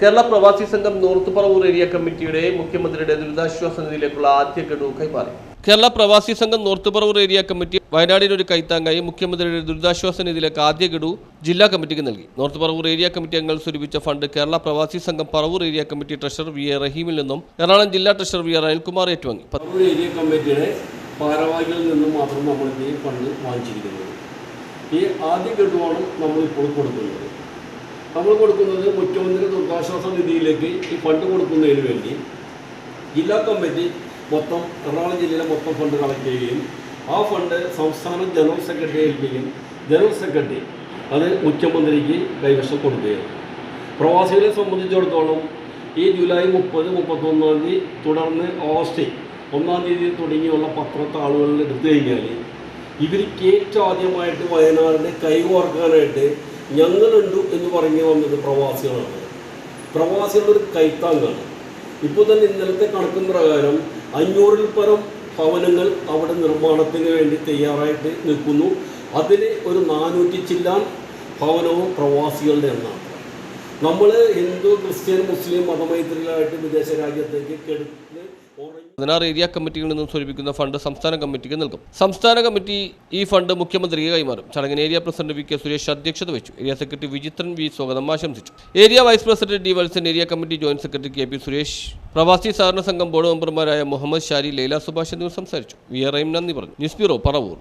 Kerala Pravasi Sangham north Paravur area കമ്മിറ്റിയുടെ മുഖ്യമന്ത്രിയുടെ ദുരിതാശ്വാസ നിധിയിലേക്കുള്ള ആദ്യ ഗഡു കൈമാറി. Kerala Pravasi Sangham north Paravur area committee വയനാടിന് ഒരു കൈത്താങ്ങായി മുഖ്യമന്ത്രിയുടെ ദുരിതാശ്വാസ നിധിയിലേക്ക് ആദ്യ ഗഡു ജില്ലാ കമ്മിറ്റിക്ക് നൽകി. നോർത്ത് പറവൂർ ഏരിയ കമ്മിറ്റി അംഗങ്ങൾ സ്വരൂപിച്ച fund Kerala Pravasi Sangham Paravur area committee treasurer V A റഹീമിൽ നിന്നും എറണാകുളം ജില്ലാ ട്രഷറർ വി എ അനിൽകുമാർ ഏറ്റുവാങ്ങി. ഏരിയ കമ്മിറ്റിയുടെ ഭാരവാഹികളിൽ നിന്നും മാത്രം നമ്മൾ ഈ ഫണ്ട് വാങ്ങിച്ചിരിക്കുന്നത്. ഈ ആദ്യ ഗഡുവാണ് നമ്മളിപ്പോൾ കൊടുക്കുന്നത്. നമ്മൾ കൊടുക്കുന്നത് മുഖ്യമന്ത്രി ദുരിതാശ്വാസ നിധിയിലേക്ക് ഈ ഫണ്ട് കൊടുക്കുന്നതിന് വേണ്ടി ജില്ലാ കമ്മിറ്റി മൊത്തം എറണാകുളം ജില്ലയിലെ മൊത്തം ഫണ്ട് കളക്ട് ചെയ്യുകയും ആ ഫണ്ട് സംസ്ഥാന ജനറൽ സെക്രട്ടറി ഏൽപ്പിക്കുകയും ജനറൽ സെക്രട്ടറി അത് മുഖ്യമന്ത്രിക്ക് കൈവശം കൊടുക്കുകയാണ് പ്രവാസികളെ സംബന്ധിച്ചിടത്തോളം ഈ ജൂലൈ മുപ്പത് മുപ്പത്തൊന്നാം തീയതി തുടർന്ന് ഓഗസ്റ്റ് ഒന്നാം തീയതി തുടങ്ങിയുള്ള പത്രത്താളുകളിൽ എടുത്തു കഴിഞ്ഞാൽ ഇവർക്ക് ഏറ്റവും ആദ്യമായിട്ട് വയനാടിനെ കൈകോർക്കാനായിട്ട് ഞങ്ങളുണ്ട് എന്ന് പറഞ്ഞു വന്നത് പ്രവാസികളാണ്. പ്രവാസികളുടെ കൈത്താങ്ങാണ്. ഇപ്പോൾ തന്നെ ഇന്നലത്തെ കണക്കും പ്രകാരം അഞ്ഞൂറിൽ പരം ഭവനങ്ങൾ അവിടെ നിർമ്മാണത്തിന് വേണ്ടി തയ്യാറായിട്ട് നിൽക്കുന്നു. അതിൽ ഒരു നാനൂറ്റി ചില്ലാൻ ഭവനവും പ്രവാസികളുടെ എന്നാണ് നമ്മൾ ഹിന്ദു ക്രിസ്ത്യൻ മുസ്ലിം മതമൈത്രികളായിട്ട് വിദേശ രാജ്യത്തേക്ക് കെടുത്ത് പതിനാറ് ഏരിയ കമ്മിറ്റികളിൽ നിന്നും സ്വരൂപിക്കുന്ന ഫണ്ട് സംസ്ഥാന കമ്മിറ്റിക്ക് നൽകും. സംസ്ഥാന കമ്മിറ്റി ഈ ഫണ്ട് മുഖ്യമന്ത്രിക്ക് കൈമാറും. ചടങ്ങിന് area president V K Suresh അധ്യക്ഷത വഹിച്ചു. ഏരിയ സെക്രട്ടറി വിചിത്രൻ വി സ്വാഗതം ആശംസിച്ചു. Area vice president D Valsan area committee joint secretary K P Suresh പ്രവാസി സഹകരണ സംഘം ബോർഡ് മെമ്പർമാരായ മുഹമ്മദ് ഷാരി ലൈല സുഭാഷ് എന്നിവർ സംസാരിച്ചു. വി ആർ നന്ദി പറഞ്ഞു. News bureau Paravur.